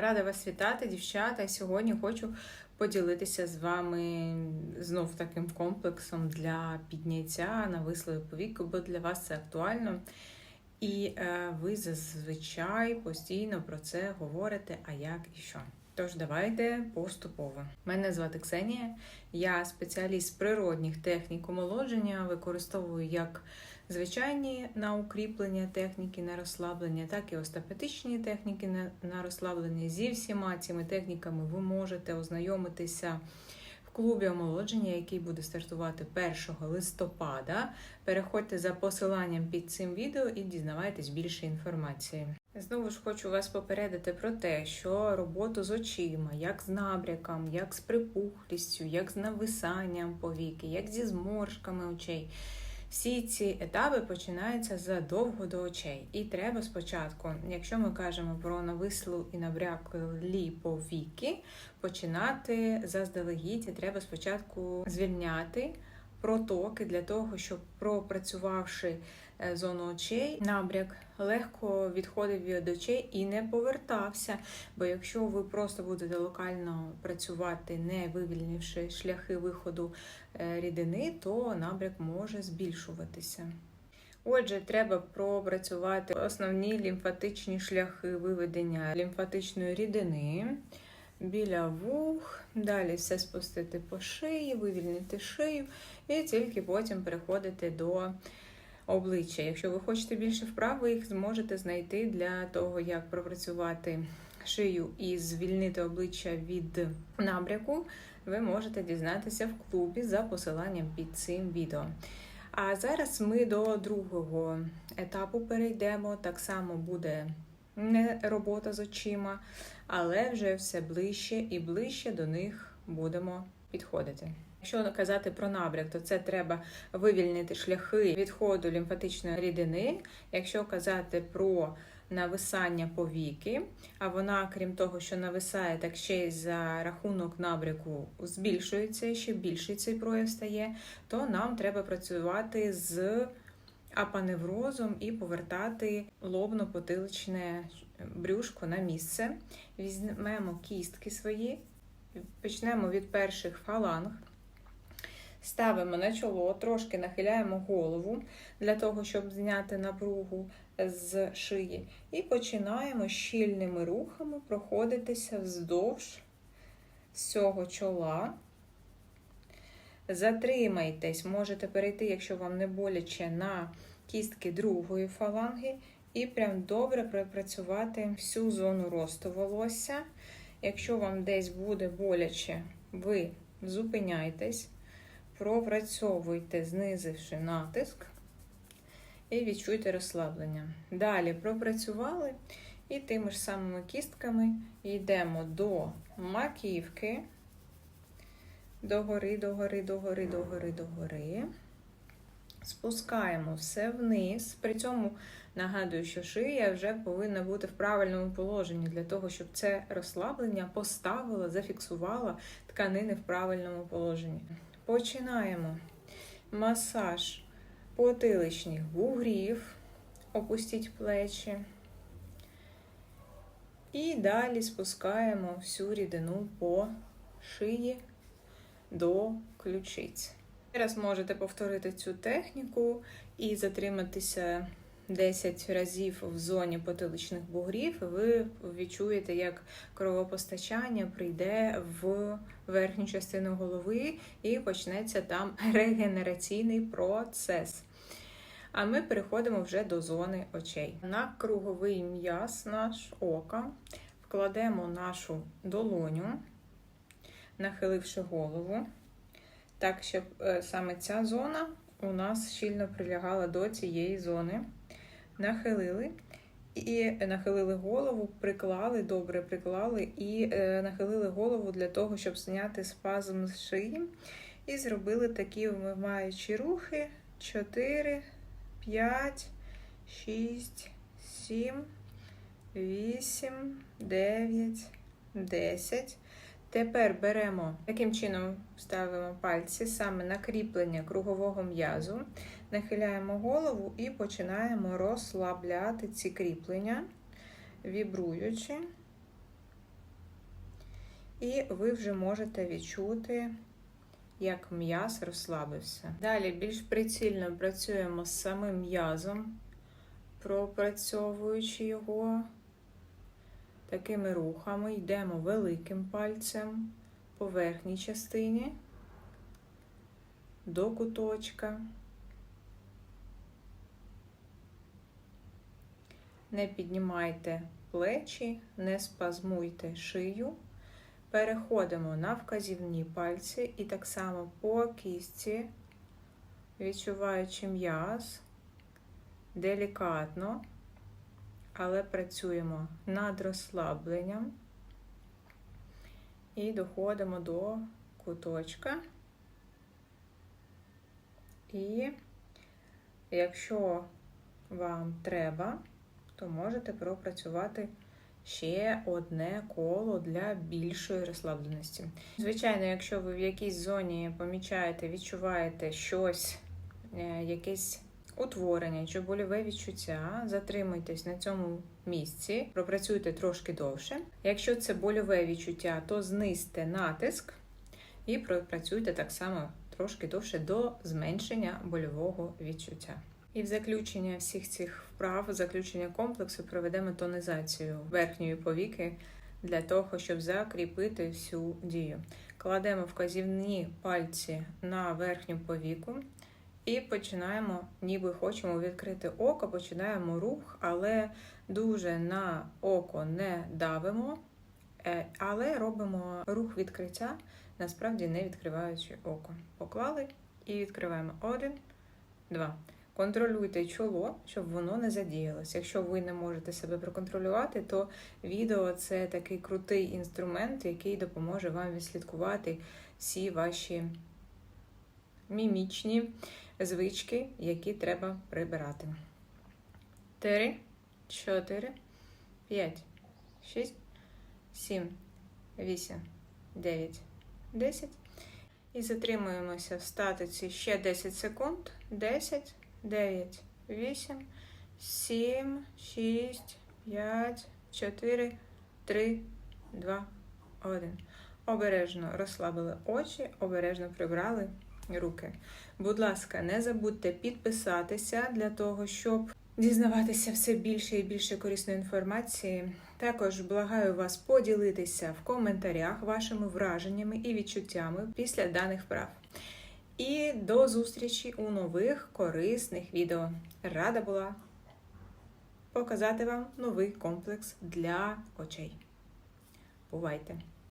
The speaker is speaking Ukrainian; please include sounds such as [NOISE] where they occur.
Рада вас вітати, дівчата. Сьогодні хочу поділитися з вами знов таким комплексом для підняття навислої повіки, бо для вас це актуально. І е, ви зазвичай постійно про це говорите, а як і що. Тож давайте поступово. Мене звати Ксенія, я спеціаліст природних технік омолодження, використовую як звичайні на укріплення техніки на розслаблення, так і остеопатичні техніки на, розслаблення. Зі всіма цими техніками ви можете ознайомитися клубі омолодження, який буде стартувати 1 листопада. Переходьте за посиланням під цим відео і дізнавайтесь більше інформації. Знову ж хочу вас попередити про те, що роботу з очима, як з набряком, як з припухлістю, як з нависанням повіки, як зі зморшками очей. Всі ці етапи починаються задовго до очей. І треба спочатку, якщо ми кажемо про навислу і набряклі повіки, починати заздалегідь. І Треба спочатку звільняти протоки для того, щоб пропрацювавши зону очей, набряк легко відходив від очей і не повертався. Бо якщо ви просто будете локально працювати, не вивільнивши шляхи виходу е, рідини, то набряк може збільшуватися. Отже, треба пропрацювати основні лімфатичні шляхи виведення лімфатичної рідини біля вух, далі все спустити по шиї, вивільнити шию, і тільки потім переходити до обличчя. Якщо ви хочете більше вправ, ви їх зможете знайти для того, як пропрацювати шию і звільнити обличчя від набряку, ви можете дізнатися в клубі за посиланням під цим відео. А зараз ми до другого етапу перейдемо. Так само буде не робота з очима, але вже все ближче і ближче до них будемо підходити. Якщо казати про набряк, то це треба вивільнити шляхи відходу лімфатичної рідини. Якщо казати про нависання повіки, а вона, крім того, що нависає, так ще й за рахунок набряку збільшується, ще більший цей прояв стає, то нам треба працювати з апаневрозом і повертати лобно-потиличне брюшко на місце. Візьмемо кістки свої, почнемо від перших фаланг. Ставимо на чоло, трошки нахиляємо голову для того, щоб зняти напругу з шиї. І починаємо щільними рухами проходитися вздовж цього чола. Затримайтесь, можете перейти, якщо вам не боляче, на кістки другої фаланги, і прям добре пропрацювати всю зону росту волосся. Якщо вам десь буде боляче, ви зупиняйтесь, пропрацьовуйте, знизивши натиск, і відчуйте розслаблення. Далі пропрацювали, і тими ж самими кістками йдемо до маківки. Догори, догори, догори, догори, догори. Спускаємо все вниз. При цьому нагадую, що шия вже повинна бути в правильному положенні для того, щоб це розслаблення поставило, зафіксувало тканини в правильному положенні. Починаємо масаж потиличних бугрів, опустіть плечі. І далі спускаємо всю рідину по шиї до ключиць. Зараз можете повторити цю техніку і затриматися 10 разів в зоні потиличних бугрів, ви відчуєте, як кровопостачання прийде в верхню частину голови і почнеться там [LAUGHS] регенераційний процес. А ми переходимо вже до зони очей. На круговий м'яз наш ока вкладемо нашу долоню нахиливши голову, так, щоб е, саме ця зона у нас щільно прилягала до цієї зони. Нахилили і нахилили голову, приклали, добре приклали, і е, нахилили голову для того, щоб зняти спазм з шиї. І зробили такі вмиваючі рухи: 4, 5, 6, 7, 8, 9, 10. Тепер беремо, таким чином ставимо пальці саме на кріплення кругового м'язу, нахиляємо голову і починаємо розслабляти ці кріплення, вібруючи. І ви вже можете відчути, як м'яз розслабився. Далі більш прицільно працюємо з самим м'язом, пропрацьовуючи його такими рухами, йдемо великим пальцем по верхній частині до куточка. Не піднімайте плечі, не спазмуйте шию. Переходимо на вказівні пальці і так само по кістці, відчуваючи м'яз, делікатно, але працюємо над розслабленням і доходимо до куточка. І якщо вам треба, то можете пропрацювати ще одне коло для більшої розслабленості. Звичайно, якщо ви в якійсь зоні помічаєте, відчуваєте щось, е, якесь утворення чи больове відчуття, затримуйтесь на цьому місці, пропрацюйте трошки довше. Якщо це больове відчуття, то знизьте натиск і пропрацюйте так само трошки довше до зменшення больового відчуття. І в заключення всіх цих вправ, в заключення комплексу проведемо тонізацію верхньої повіки для того, щоб закріпити всю дію. Кладемо вказівні пальці на верхню повіку і починаємо, ніби хочемо відкрити око, починаємо рух, але дуже на око не давимо, е, але робимо рух відкриття, насправді не відкриваючи око. Поклали і відкриваємо один, два. Контролюйте чоло, щоб воно не задіялось. Якщо ви не можете себе проконтролювати, то відео це такий крутий інструмент, який допоможе вам відслідкувати всі ваші мімічні звички, які треба прибирати. 3, 4, 5, 6, 7, 8, 9, 10. І затримуємося в статиці ще 10 секунд. 10. 9, 8, 7, 6, 5, 4, 3, 2, 1. Обережно розслабили очі, обережно прибрали руки. Будь ласка, не забудьте підписатися для того, щоб дізнаватися все більше і більше корисної інформації. Також благаю вас поділитися в коментарях вашими враженнями і відчуттями після даних вправ. І до зустрічі у нових корисних відео. Рада була показати вам новий комплекс для очей. Бувайте!